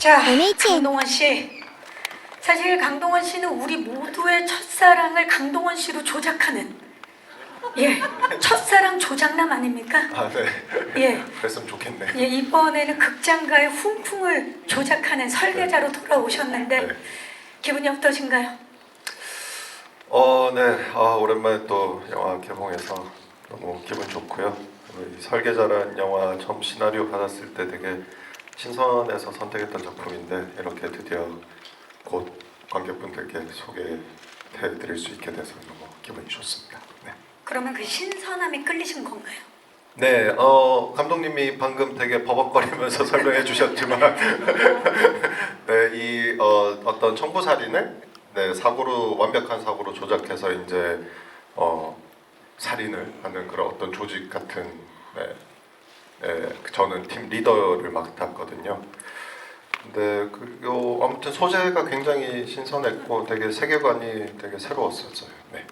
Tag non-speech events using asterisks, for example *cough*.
자. 강동원 씨. 사실 강동원 씨는 우리 모두의 첫사랑을 강동원 씨로 조작하는 예, 첫사랑 조작남 아닙니까? 아, 네. 예. 그랬으면 좋겠네. 예, 이번에는 극장가의 훈풍을 조작하는 설계자로 돌아오셨는데 네. 기분이 어떠신가요? 어, 네. 아, 오랜만에 또 영화 개봉해서 너무 기분 좋고요. 설계자란 영화 처음 시나리오 받았을 때 되게 신선해서 선택했던 작품인데 이렇게 드디어 곧 관객분들께 소개해 드릴 수 있게 돼서 너무 기분이 좋습니다. 네. 그러면 그 신선함이 끌리신 건가요? 네, 어, 감독님이 방금 되게 버벅거리면서 *laughs* 설명해 주셨지만, *laughs* 네, 이 어, 어떤 청부 살인을 네, 사고로 완벽한 사고로 조작해서 이제 어, 살인을 하는 그런 어떤 조직 같은, 네, 네, 저는 팀 리더를 맡았거든요. 근데 그요 아무튼 소재가 굉장히 신선했고 되게 세계관이 되게 새로웠었어요. 네.